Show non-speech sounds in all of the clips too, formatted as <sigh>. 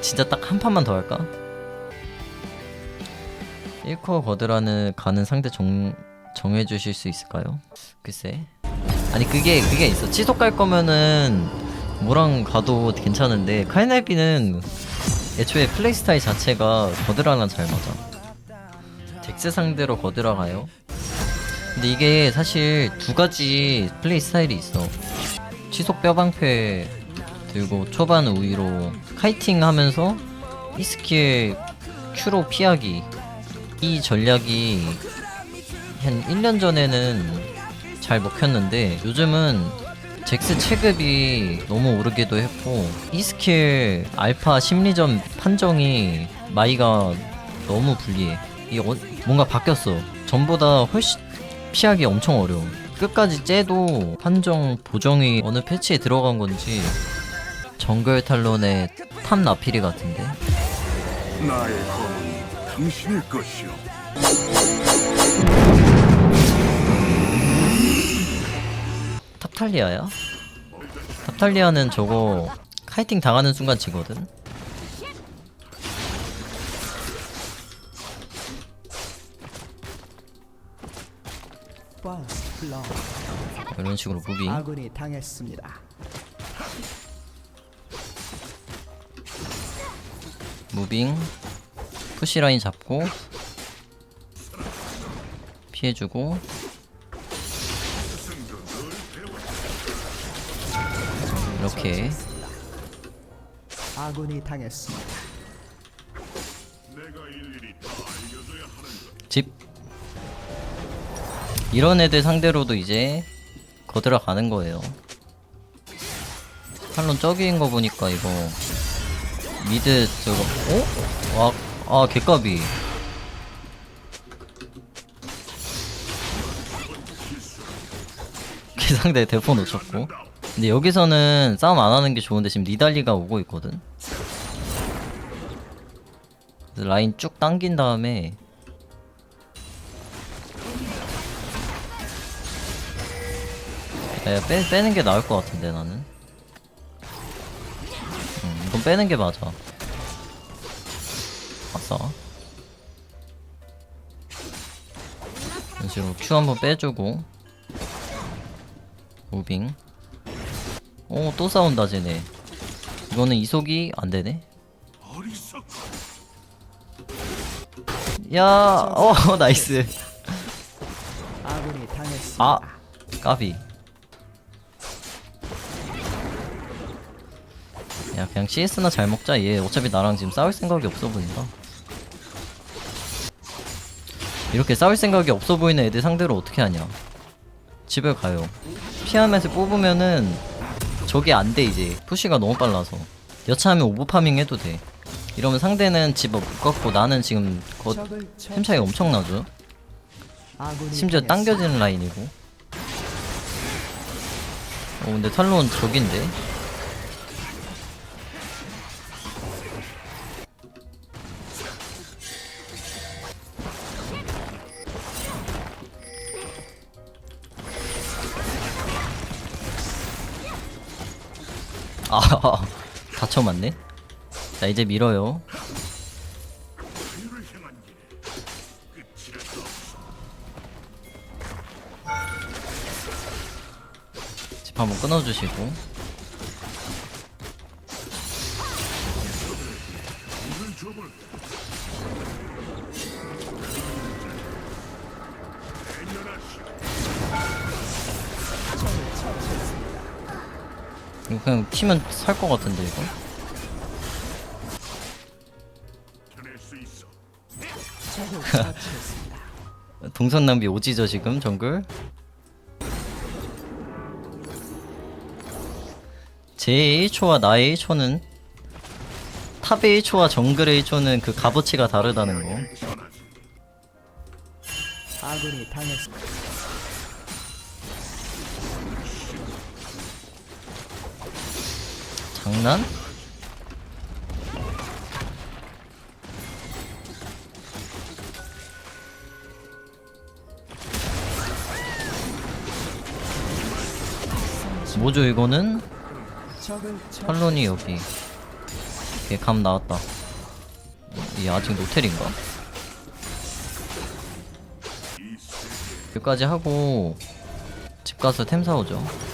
진짜 딱 한 판만 더 할까? 1코어 거드라는 가는 상대 정, 정해주실 수 있을까요? 글쎄 아니 그게 그게 있어 치속 갈 거면은 뭐랑 가도 괜찮은데 카이나비는 애초에 플레이 스타일 자체가 거드라랑 잘 맞아 덱스 상대로 거드라 가요? 근데 이게 사실 두 가지 플레이 스타일이 있어 치속 뼈방패 들고 초반 우위로 카이팅 하면서 이 스킬 큐로 피하기. 이 전략이 한 1년 전에는 잘 먹혔는데 요즘은 잭스 체급이 너무 오르기도 했고 이 스킬 알파 심리전 판정이 마이가 너무 불리해. 이 어, 뭔가 바뀌었어. 전보다 훨씬 피하기 엄청 어려워. 끝까지 째도 판정 보정이 어느 패치에 들어간 건지 정글 탈론의 탑 나피리 같은데 나의 검은 당신의 것이오. 탑탈리아야? 탑탈리아는 저거 카이팅 당하는 순간 지거든? 이런 식으로 무빙 아군이 당했습니다. 무빙 푸시라인 잡고 피해주고. 이렇게. 아군이 당했습니다. 집. 이런 애들 상대로도 이제 거들어 가는 거예요. 탈론 저기인 거 보니까 이거 미드 저거 어? 와, 아 개까비. 그 상대 대포 놓쳤고. 근데 여기서는 싸움 안 하는 게 좋은데 지금 니달리가 오고 있거든? 라인 쭉 당긴 다음에 야, 빼, 빼는 게 나을 것 같은데 나는 음, 이건 빼는 게 맞아 아싸 이런 식으로 Q 한번 빼주고 무빙 오 또 싸운다 쟤네 이거는 이속이 안 되네 어리석. 야, 어, <laughs> 나이스. 아, 까비. 야, 그냥 CS나 잘 먹자. 얘 어차피 나랑 지금 싸울 생각이 없어 보인다. 이렇게 싸울 생각이 없어 보이는 애들 상대로 어떻게 하냐. 집에 가요. 피하면서 뽑으면은 저게 안 돼, 이제. 푸시가 너무 빨라서. 여차하면 오버파밍 해도 돼. 이러면 상대는 집못 갖고 나는 지금 거, 템 차이 엄청 나죠. 아군이 심지어. 당겨지는 라인이고 어 근데 탈론 저긴데 아 다쳐 맞네? 자 이제 밀어요. 집 한번 끊어주시고 이거 그냥 튀면 살 것 같은데 이거. <laughs> 동선 낭비 오지죠 지금 정글 제 1초와 나의 1초는 탑의 1초와 정글의 1초는 그 값어치가 다르다는 거 아군이 당했습니다. 장난? 뭐죠 이거는? 탈론이 여기 오케이 감 나왔다 이 아직 노텔인가? 여기까지 하고 집 가서 템 사오죠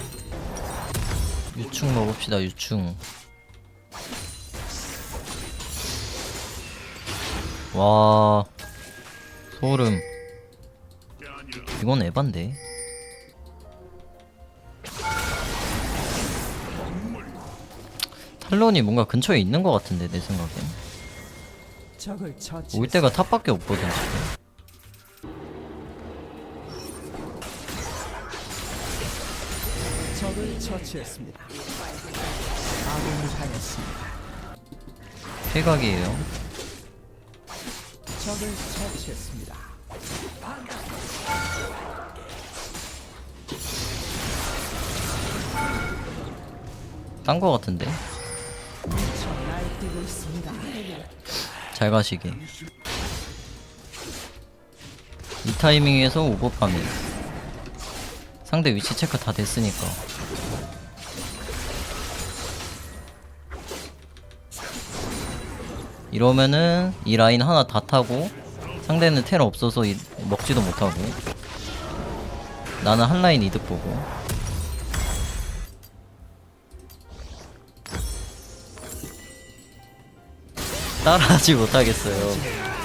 유충 먹읍시다 유충. 와 소름. 이건 에반데. 탈론이 뭔가 근처에 있는 것 같은데 내 생각엔. 올 때가 탑밖에 없거든 지금 적을 처치했습니다. 아군이 당했습니다. 폐각이에요 적을 처치했습니다. 딴 거 같은데 미쳐 날뛰고 있습니다. 잘 가시게 이 타이밍에서 오버파밍 상대 위치 체크 다 됐으니까. 이러면은 이 라인 하나 다 타고 상대는 텔 없어서 이- 먹지도 못하고. 나는 한 라인 이득 보고. 따라하지 못하겠어요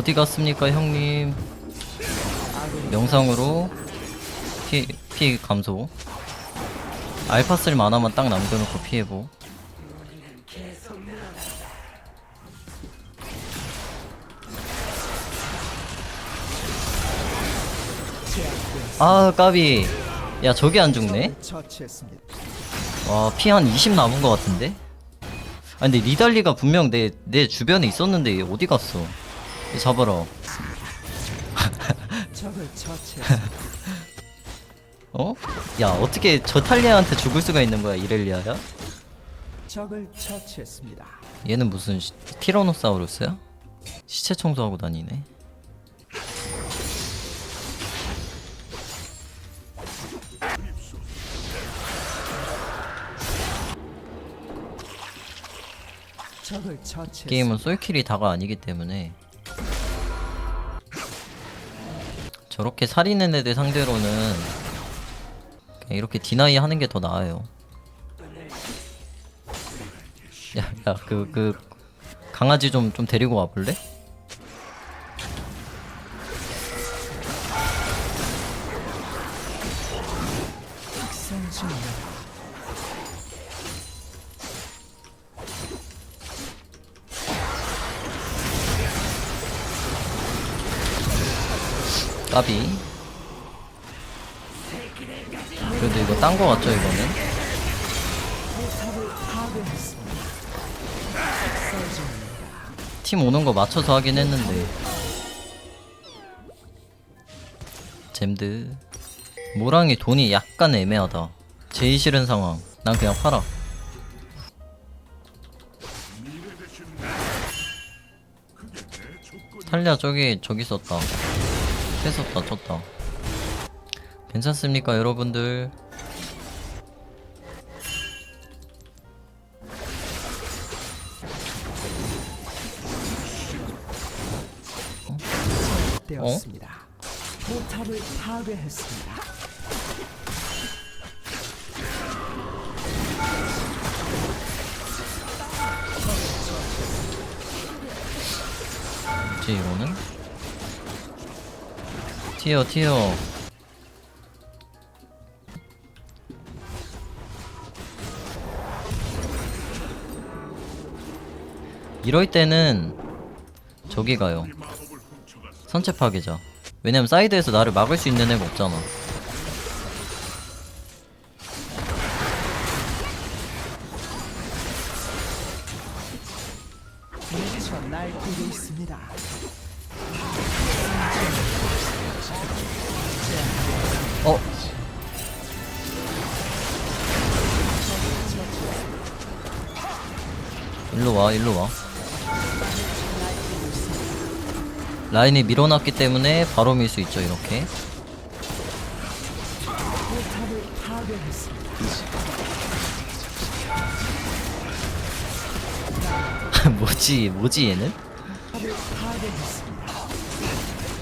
어디 갔습니까 형님? 명상으로 피, 피 감소. 알파 쓸 만화만 딱 남겨놓고 피해보. 아 까비. 야 저게 안 죽네. 와 피 한 20 남은 것 같은데? 아 근데 리달리가 분명 내 내 주변에 있었는데 얘 어디 갔어 처치했습니다. <laughs> 어? 야 어떻게 저 탈리아한테 죽을 수가 있는 거야 이렐리아야? 적을 처치했습니다. 얘는 무슨 시, 티라노사우루스야? 시체 청소하고 다니네. 적을 처치했습니다. 게임은 솔킬이 다가 아니기 때문에 저렇게 살이는 애들 상대로는 이렇게 디나이 하는 게 더 나아요. 야, 야, 그, 그, 강아지 좀, 좀 데리고 와볼래? 까비. 그래도 이거 딴 거 같죠, 이거는? 팀 오는 거 맞춰서 하긴 했는데. 잼드. 모랑이 돈이 약간 애매하다. 제일 싫은 상황. 난 그냥 팔아. 탈리아 저기 저기 썼다 새 썼다 쳤다 괜찮습니까 여러분들 되었습니다. 포탑을 파괴했습니다. 뭐지 이거는? 튀어 튀어. 이럴 때는 저기 가요. 선체 파괴자. 왜냐면 사이드에서 나를 막을 수 있는 애가 없잖아 라인이 밀어놨기 때문에 바로 밀 수 있죠 이렇게. <laughs> 뭐지 뭐지 얘는.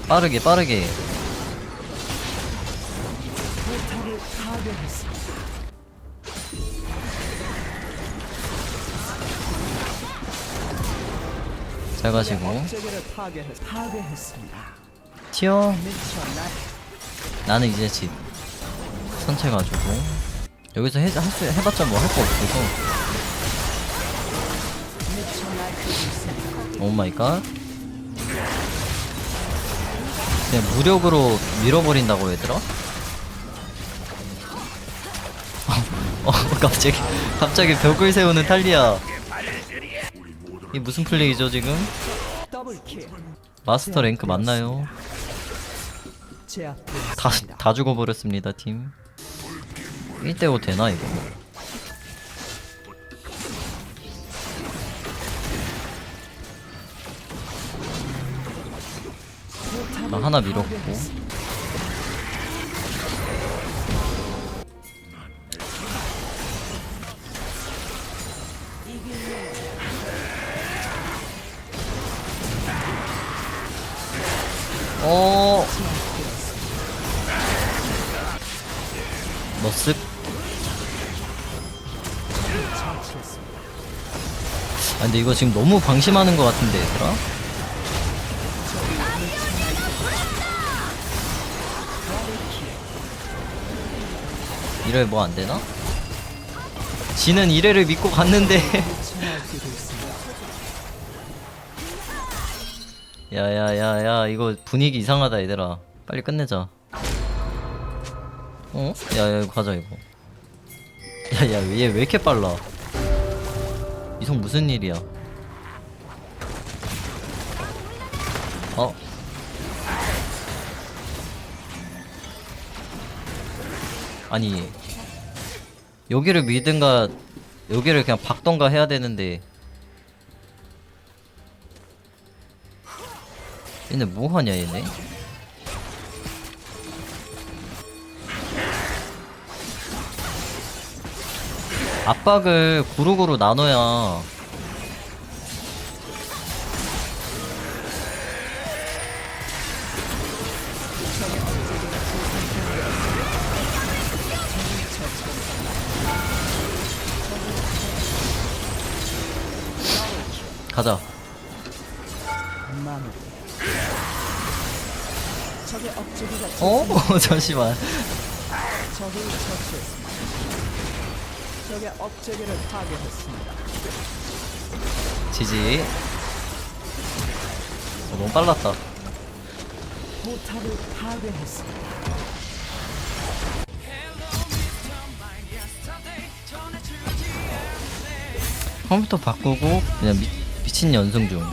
빠르게 빠르게 파괴했습니다. 튀어. 나는 이제 집 선체 가지고. 여기서 해, 할 수 해봤자 뭐 할 거 없어서. 미쳐 날뛰고 있습니다. 오 마이 갓. 그냥 무력으로 밀어버린다고 얘들아? <laughs> 어 갑자기 <laughs> 갑자기 벽을 세우는 탈리아 이게 무슨 플레이죠 지금? 마스터 랭크 맞나요? 다, 다 죽어버렸습니다 팀 1대5 되나 이거? 나 하나 밀었고 어 처치했습니다. 아 근데 이거 지금 너무 방심하는 것 같은데 얘들아? 이래 뭐 안 되나? 지는 이래를 믿고 갔는데 <laughs> 야야야야 이거 분위기 이상하다 얘들아. 빨리 끝내자. 어? 야야 이거 가자 이거. 야야 얘 왜 이렇게 빨라? 이성 무슨 일이야? 어? 아니 여기를 밀든가 여기를 그냥 박던가 해야 되는데 얘네 뭐하냐 얘네? 압박을 구르구르 나눠야 가자 어? <laughs> 잠시만 적을 처치했습니다. 적의 업체계를 파괴했습니다. 지지 어, 너무 빨랐다 포탑을 파괴했습니다. 컴퓨터 바꾸고 그냥 미, 미친 연승 중